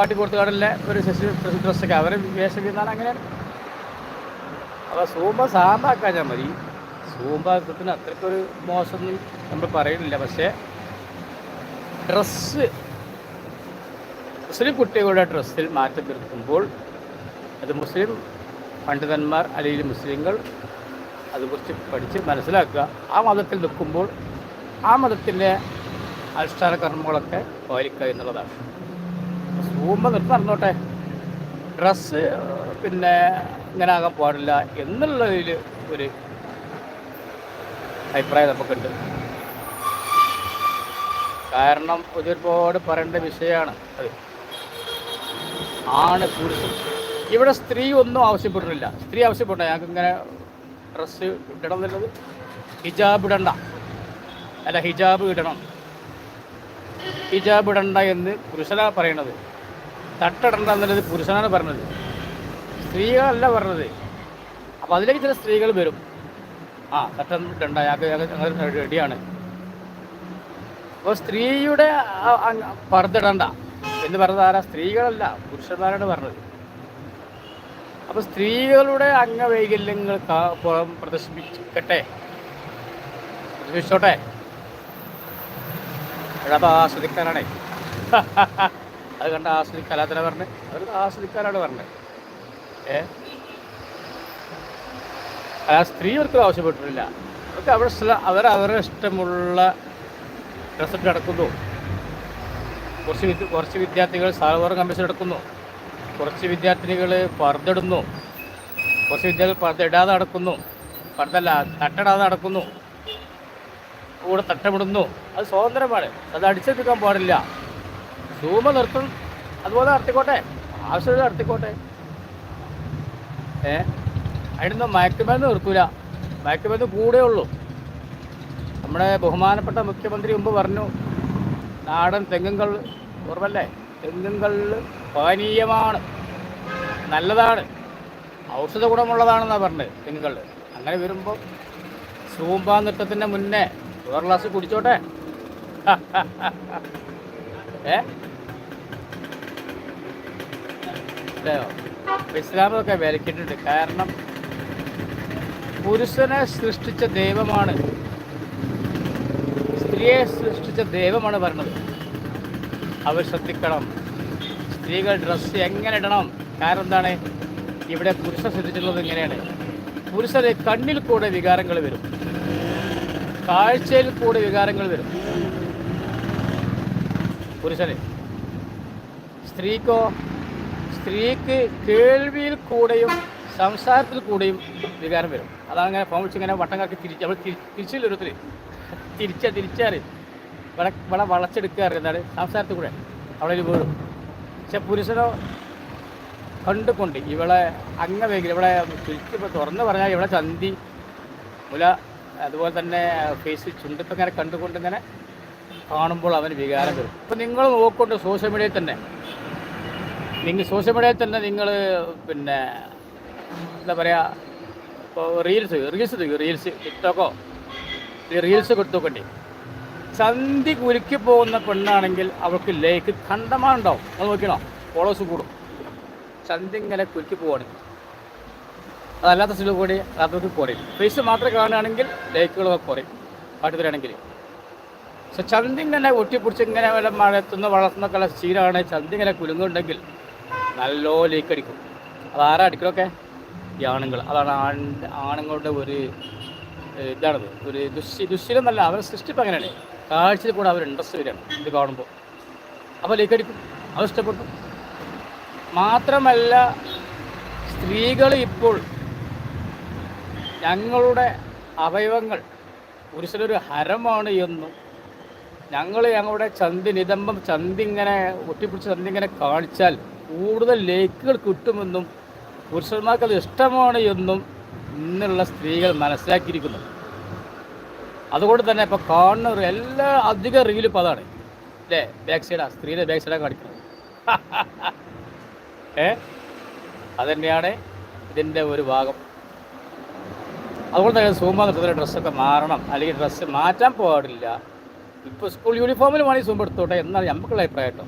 കാട്ടിക്കൊടുത്തുകാടല്ല ഒരു ഡ്രസ്സൊക്കെ അവരെ വേഷം ചെയ്യുന്നതാണ് അങ്ങനെയാണ് അപ്പോൾ സൂമ്പ സാമ്പാക്കാഞ്ഞാൽ മതി. സൂമ്പാക്കത്തിന് അത്രയ്ക്കൊരു മോശമൊന്നും നമ്മൾ പറയുന്നില്ല. പക്ഷേ ഡ്രസ്സ് മുസ്ലിം കുട്ടികളുടെ ഡ്രസ്സിൽ മാറ്റം വരുത്തുമ്പോൾ അത് മുസ്ലിം പണ്ഡിതന്മാർ അല്ലെങ്കിൽ മുസ്ലിങ്ങൾ അതുകുറിച്ച് പഠിച്ച് മനസ്സിലാക്കുക. ആ മതത്തിൽ നിൽക്കുമ്പോൾ ആ മതത്തിന്റെ അനുഷ്ഠാന കർമ്മങ്ങളൊക്കെ പാലിക്കുക എന്നുള്ളതാണ്. സൂമ്പ നിർത്തി നടന്നോട്ടെ. ഡ്രസ്സ് പിന്നെ ഇങ്ങനെ ആകാൻ പാടില്ല എന്നുള്ളതിൽ ഒരു അഭിപ്രായം നമുക്കുണ്ട്. കാരണം ഒരുപാട് പറയേണ്ട വിഷയമാണ് അത്. ആണ് കൂടുതൽ. ഇവിടെ സ്ത്രീ ഒന്നും ആവശ്യപ്പെട്ടിട്ടില്ല. സ്ത്രീ ആവശ്യപ്പെട്ട ഞങ്ങൾക്ക് ഇങ്ങനെ ഡ്രസ്സ് ഇടണം എന്നുള്ളത് ഹിജാബ് ഇടണ്ട. അല്ല ഹിജാബ് ഇടണം. ഹിജാബ് ഇടണ്ട എന്ന് പുരുഷനാണ് പറയണത്. തട്ടിടണ്ട പുരുഷനാണ് പറഞ്ഞത്. സ്ത്രീകളല്ല പറഞ്ഞത്. അപ്പോൾ അതിലേക്ക് ചില സ്ത്രീകൾ വരും. ആ തട്ടം അയാൾക്ക് ഞങ്ങൾ റെഡിയാണ്. അപ്പോൾ സ്ത്രീയുടെ പറത്തിടണ്ട എന്ന് പറഞ്ഞത് ആരാ? സ്ത്രീകളല്ല പുരുഷന്മാരാണ് പറഞ്ഞത്. അപ്പോൾ സ്ത്രീകളുടെ അംഗവൈകല്യങ്ങൾ പ്രദർശിപ്പിക്കട്ടെ? പ്രദർശിപ്പിച്ചോട്ടെ? അപ്പോൾ ആസ്വദിക്കാനാണേ അത് കണ്ട് ആസ്വദിക്കാലാത്തന പറഞ്ഞ്. അവർ ആസ്വദിക്കാനാണ് പറഞ്ഞത് ഏ? ആ സ്ത്രീ ഒരിക്കലും ആവശ്യപ്പെട്ടിട്ടില്ല. അവർക്ക് അവിടെ അവർ അവരുടെ ഇഷ്ടമുള്ള ഡ്രസ്സിട്ട് നടക്കുന്നു കുറച്ച് വിദ്യ കുറച്ച് വിദ്യാർത്ഥികൾ സാൽവാർ കമ്മീഷൻ എടുക്കുന്നു കുറച്ച് വിദ്യാർത്ഥിനികൾ പർദ്ദിടുന്നു കുറച്ച് വിദ്യാർത്ഥികൾ പർദ്ദ നടക്കുന്നു. പർദ്ദല്ല തട്ടിടാതെ നടക്കുന്നു. കൂടെ തട്ടമിടുന്നു. അത് സ്വാതന്ത്ര്യമാണ് അത് അടിച്ചെടുക്കാൻ പാടില്ല. സൂമ നിർത്തും. അതുപോലെ നടത്തിക്കോട്ടെ. ആവശ്യമില്ല നടത്തിക്കോട്ടെ. ഏ? അതിനൊന്നും മയക്കുമരുന്ന് നിർത്തൂല. മയക്കുമരുന്ന് കൂടെ ഉള്ളൂ. നമ്മുടെ ബഹുമാനപ്പെട്ട മുഖ്യമന്ത്രി മുമ്പ് പറഞ്ഞു നാടൻ തെങ്ങുകൾ ഓർമ്മല്ലേ തെങ്ങുകൾ പാനീയമാണ് നല്ലതാണ്. ഔഷധ ഗുണമുള്ളതാണെന്നാണ് പറഞ്ഞത് തെങ്ങുകൾ അങ്ങനെ വരുമ്പോൾ സൂമ്പാ നൃത്തത്തിന്റെ മുന്നേ ഒരു ഗ്ലാസ് കുടിച്ചോട്ടെ. ഏ? അതെയോ ഇസ്ലാമൊക്കെ വിലക്കിയിട്ടുണ്ട്. കാരണം പുരുഷനെ സൃഷ്ടിച്ച ദൈവമാണ്. സ്ത്രീയെ സൃഷ്ടിച്ച ദൈവമാണ് പറഞ്ഞത്. അവർ ശ്രദ്ധിക്കണം. സ്ത്രീകൾ ഡ്രസ്സ് എങ്ങനെ ഇടണം? കാരണം എന്താണ്? ഇവിടെ പുരുഷൻ സൃഷ്ടിച്ചിട്ടുള്ളത് ഇങ്ങനെയാണ്. പുരുഷന് കണ്ണിൽ കൂടെ വികാരങ്ങൾ വരും. കാഴ്ചയിൽ കൂടെ വികാരങ്ങൾ വരും. പുരുഷന്. സ്ത്രീക്കോ സ്ത്രീക്ക് കേൾവിയിൽ കൂടെയും സംസാരത്തിൽ കൂടെയും വികാരം വരും. അതാണ് ഇങ്ങനെ ഫോം വിളിച്ച് ഇങ്ങനെ വട്ടം കാക്കി തിരിച്ച് നമ്മൾ തിരിച്ചില്ല ഒരുത്തിൽ തിരിച്ച തിരിച്ചാറി ഇവിടെ ഇവിടെ വളച്ചെടുക്കാറ് എന്താണ് സംസാരത്തിൽ കൂടെ അവളിൽ വീഴും പക്ഷെ പുരുഷനോ കണ്ടുകൊണ്ട് ഇവളെ അംഗവേഗം ഇവിടെ ചുരുക്കിപ്പോൾ തുറന്ന് പറഞ്ഞാൽ ഇവിടെ ചന്തി മുല അതുപോലെ തന്നെ ഫേസ് ചുണ്ടിപ്പം ഇങ്ങനെ കണ്ടുകൊണ്ട് ഇങ്ങനെ കാണുമ്പോൾ അവന് വികാരം വരും. ഇപ്പം നിങ്ങൾ നോക്കൊണ്ട് സോഷ്യൽ മീഡിയയിൽ തന്നെ. നിങ്ങൾ സോഷ്യൽ മീഡിയയിൽ തന്നെ നിങ്ങൾ പിന്നെ എന്താ പറയുക ഇപ്പോൾ റീൽസ് റീൽസ് റീൽസ് ടിക്ടോക്കോ ഈ റീൽസ് കൊടുത്തു സന്ധി കുലുക്കി പോകുന്ന പെണ്ണാണെങ്കിൽ അവൾക്ക് ലേക്ക് കണ്ടമാനുണ്ടാവും അത് നോക്കണോ ഫോളോസ് കൂടും. ചന്തി ഇങ്ങനെ കുലുക്കി പോവാണ്. അതല്ലാത്ത സ്ഥലം കൂടി അതൊക്കെ കുറയും ഫേസ് മാത്രം കാണുകയാണെങ്കിൽ ലൈക്കുകളൊക്കെ കുറയും പാട്ട് തരാണെങ്കിൽ പക്ഷെ ചന്തി ഇങ്ങനെ ഒട്ടിപ്പിടിച്ച് ഇങ്ങനെ വല്ല മഴത്തുനിന്ന് വളർത്തുന്നൊക്കെ ഉള്ള ശീലമാണ്. ചന്തി ഇങ്ങനെ കുലുങ്ങുണ്ടെങ്കിൽ നല്ലോ ലേക്ക് അടിക്കും. ആരാ അടിക്കലൊക്കെ ഈ ആണുങ്ങൾ അതാണ് ആണുങ്ങളുടെ ഒരു ഇതാണത്. ഒരു ദുശ്ശീലം നല്ല അവരെ സൃഷ്ടിപ്പ് അങ്ങനെയാണ്. കാഴ്ചയിൽ കൂടെ അവർ ഇൻട്രസ്റ്റ് വരികയാണ്. ഇത് കാണുമ്പോൾ. അപ്പോൾ ലേക്ക് അടിക്കും. അത് ഇഷ്ടപ്പെട്ടു. മാത്രമല്ല സ്ത്രീകൾ ഇപ്പോൾ ഞങ്ങളുടെ അവയവങ്ങൾ പുരുഷനൊരു ഹരമാണ് എന്നും ഞങ്ങൾ ഞങ്ങളുടെ ചന്തി നിതംബം ചന്തി ഇങ്ങനെ ഒട്ടിപ്പിടിച്ച് ചന്തി ഇങ്ങനെ കാണിച്ചാൽ കൂടുതൽ ലേക്കുകൾ കിട്ടുമെന്നും പുരുഷന്മാർക്ക് അത് ഇഷ്ടമാണ് എന്നും ഇന്നുള്ള സ്ത്രീകൾ മനസ്സിലാക്കിയിരിക്കുന്നു അതുകൊണ്ട് തന്നെ ഇപ്പോൾ കാണുന്നവർ എല്ലാ അധിക റീലും ഇപ്പോൾ അതാണ്. അല്ലേ ബാക്ക് സൈഡാണ് സ്ത്രീയുടെ ബാക്ക് സൈഡാണ് കാണിക്കുന്നത്. ഏ? അതന്നെയാണ് ഇതിന്റെ ഒരു ഭാഗം. അതുകൊണ്ട് തന്നെ സൂമ നിർത്തുന്ന ഡ്രസ്സൊക്കെ മാറണം. അല്ലെങ്കിൽ ഡ്രസ്സ് മാറ്റാൻ പാടില്ല. ഇപ്പോൾ സ്കൂൾ യൂണിഫോമിൽ വേണമെങ്കിൽ സൂമ്പ് എടുത്തോട്ടെ. എന്നാണ് നമുക്കുള്ള അഭിപ്രായം കേട്ടോ.